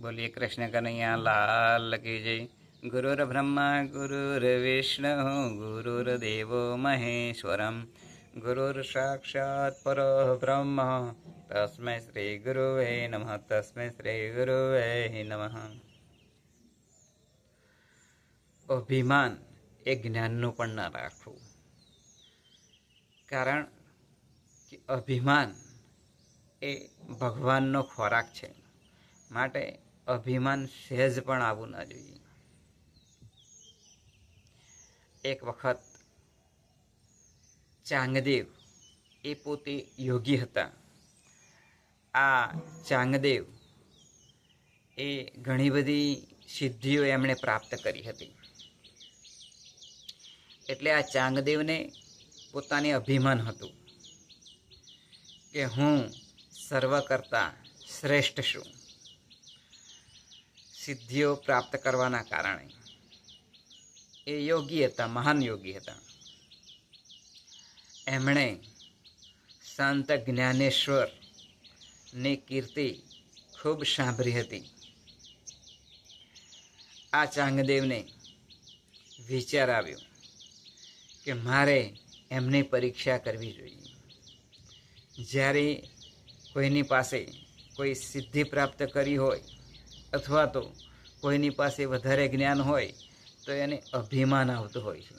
બોલીએ કૃષ્ણ કનૈયા લાલ કી જય. ગુરુર બ્રહ્મા, ગુરુર વિષ્ણુ, ગુરુર દેવો મહેશ્વરમ. ગુરુર સાક્ષાત પર બ્રહ્મ. તસ્મૈ શ્રી ગુરુવે નમઃ, તસ્મે શ્રી ગુરુવે નમઃ. અભિમાન એ જ્ઞાનનું પણ ના રાખવું. કારણ કે અભિમાન એ ભગવાનનો ખોરાક છે. માટે અભિમાન સહેજ પણ આવવું ન જોઈએ. એક વખત ચાંગદેવ એ પોતે યોગી હતા. આ ચાંગદેવ એ ઘણી બધી સિદ્ધિઓ એમણે પ્રાપ્ત કરી હતી. એટલે આ ચાંગદેવને પોતાને અભિમાન હતું કે હું સર્વ કરતા શ્રેષ્ઠ છું. સિદ્ધિઓ પ્રાપ્ત કરવાના કારણે. એ યોગી હતા, મહાન યોગી હતા. એમણે સંત જ્ઞાનેશ્વરની કીર્તિ ખૂબ સાંભળી હતી. આ ચાંગદેવને વિચાર આવ્યો કે મારે એમની પરીક્ષા કરવી જોઈએ. જ્યારે કોઈની પાસે કોઈ સિદ્ધિ પ્રાપ્ત કરી હોય અથવા તો કોઈની પાસે વધારે જ્ઞાન હોય, તો એને અભિમાન આવતું હોય છે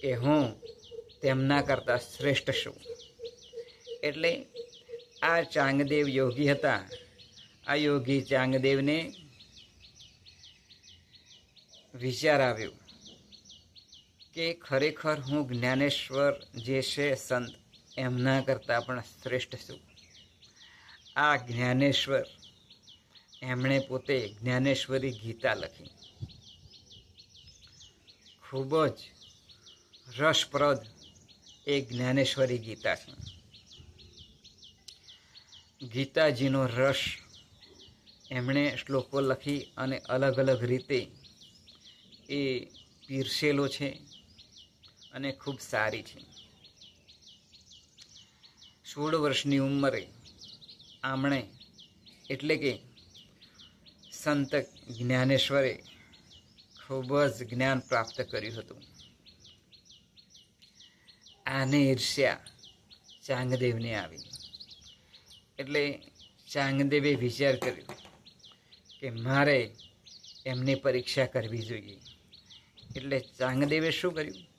કે હું તેમના કરતાં શ્રેષ્ઠ છું. એટલે આ ચાંગદેવ યોગી હતા. આ યોગી ચાંગદેવને વિચાર આવ્યો કે ખરેખર હું જ્ઞાનેશ્વર જે છે સંત, એમના કરતાં પણ શ્રેષ્ઠ છું. આ જ્ઞાનેશ્વર એમણે પોતે જ્ઞાનેશ્વરી ગીતા લખી. ખૂબ જ રસપ્રદ એ જ્ઞાનેશ્વરી ગીતા છે. ગીતાજીનો રસ એમણે શ્લોકો લખી અને અલગ અલગ રીતે એ પીરસેલો છે અને ખૂબ સારી છે. સોળ વર્ષની ઉંમરે આમણે એટલે કે સંત જ્ઞાનેશ્વરે ખૂબ જ જ્ઞાન પ્રાપ્ત કર્યું હતું. આને ઈર્ષ્યા ચાંગદેવને આવી. એટલે ચાંગદેવે વિચાર કર્યો કે મારે એમની પરીક્ષા કરવી જોઈએ. એટલે ચાંગદેવે શું કર્યું?